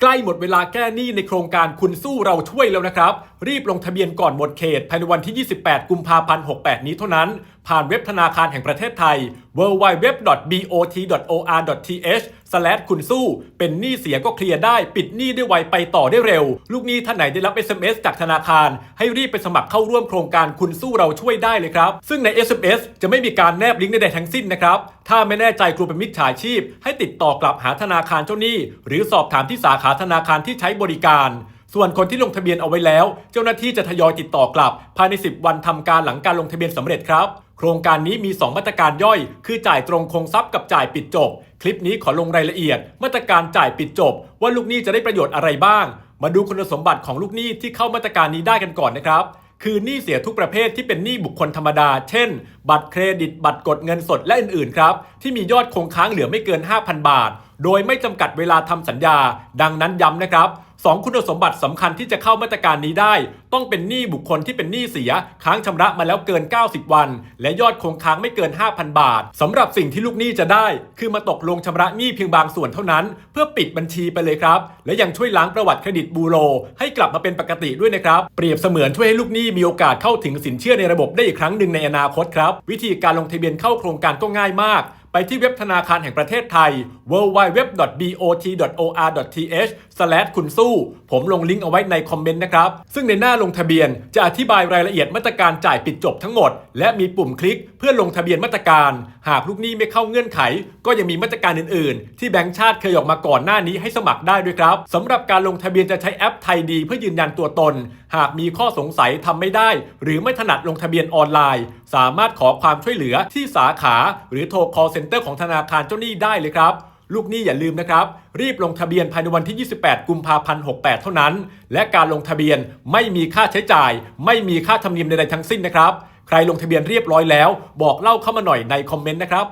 ใกล้หมดเวลาแก้หนี้ในโครงการคุณสู้เราช่วยแล้วนะครับ รีบลงทะเบียนก่อนหมดเขตภายในวันที่ 28 กุมภาพันธ์ 68 นี้เท่านั้น ผ่านเว็บธนาคารแห่งประเทศไทย www.bot.or.th คุณสู้ เป็นหนี้เสียก็เคลียร์ได้ ปิดหนี้ได้ไวไปต่อได้เร็ว ลูกหนี้ท่านไหนได้รับ SMS จากธนาคาร ให้รีบไปสมัครเข้าร่วมโครงการคุณสู้เราช่วยได้เลยครับ ซึ่งใน SMS จะไม่มีการแนบลิงก์ใดๆทั้งสิ้นนะครับ ถ้าไม่แน่ใจกลัวเป็นมิจฉาชีพ ให้ติดต่อกลับหาธนาคารเจ้าหนี้ หรือสอบถามที่สาขาธนาคารที่ใช้บริการ ส่วนคนที่ลงทะเบียนเอาไว้แล้ว เจ้าหน้าที่จะทยอยติดต่อกลับ ภายใน 10 วันทำการหลังการลงทะเบียนสำเร็จครับ โครงการนี้มี 2 มาตรการย่อย คือจ่ายตรงคงทรัพย์กับจ่ายปิดจบ คลิปนี้ขอลงรายละเอียด มาตรการจ่ายปิดจบ ว่าลูกหนี้จะได้ประโยชน์อะไรบ้าง มาดูคุณสมบัติของลูกหนี้ที่เข้ามาตรการนี้ได้กันก่อนนะครับคือหนี้เสียทุกประเภทที่เป็นหนี้บุคคลธรรมดา เช่น บัตรเครดิต บัตรกดเงินสดและอื่น ๆ ครับ ที่มียอดคงค้างเหลือไม่เกิน 5,000 บาท โดยไม่จำกัดเวลาทำสัญญา ดังนั้นย้ำนะครับ สองคุณสมบัติสำคัญที่จะเข้ามาตรการนี้ได้ ต้องเป็นหนี้บุคคลที่เป็นหนี้เสีย ค้างชำระมาแล้วเกิน 90 วัน และยอดคงค้างไม่เกิน 5,000 บาทสำหรับสิ่งที่ลูกหนี้จะได้ คือมาตกลงชำระหนี้เพียงบางส่วนเท่านั้น เพื่อปิดบัญชีไปเลยครับ และยังช่วยล้างประวัติเครดิตบูโร ให้กลับมาเป็นปกติด้วยนะครับ เปรียบเสมือนช่วยให้ลูกหนี้มีโอกาสเข้าถึงสินเชื่อในระบบได้อีกครั้งหนึ่งในอนาคตครับ วิธีการลงทะเบียนเข้าโครงการก็ง่ายมาก ไปที่เว็บธนาคารแห่งประเทศไทย www.bot.or.th คุณสู้ ผมลงลิงก์เอาไว้ในคอมเมนต์นะครับ ซึ่งในหน้าลงทะเบียนจะอธิบายรายละเอียดมาตรการจ่ายปิดจบทั้งหมด และมีปุ่มคลิกเพื่อลงทะเบียนมาตรการ หากลูกหนี้ไม่เข้าเงื่อนไข ก็ยังมีมาตรการอื่นๆ ที่แบงก์ชาติเคยออกมาก่อนหน้านี้ให้สมัครได้ด้วยครับสำหรับการลงทะเบียนจะใช้แอปไทยดี เพื่อยืนยันตัวตน หากมีข้อสงสัยทำไม่ได้ หรือไม่ถนัดลงทะเบียนออนไลน์สามารถขอความช่วยเหลือที่สาขา หรือโทร call center ของธนาคารเจ้าหนี้ได้เลยครับ ลูกหนี้อย่าลืมนะครับ รีบลงทะเบียนภายในวันที่ 28 กุมภาพันธ์ 68 เท่านั้น และการลงทะเบียนไม่มีค่าใช้จ่าย ไม่มีค่าธรรมเนียมใดๆทั้งสิ้นนะครับ ใครลงทะเบียนเรียบร้อยแล้ว บอกเล่าเข้ามาหน่อยในคอมเมนต์นะครับ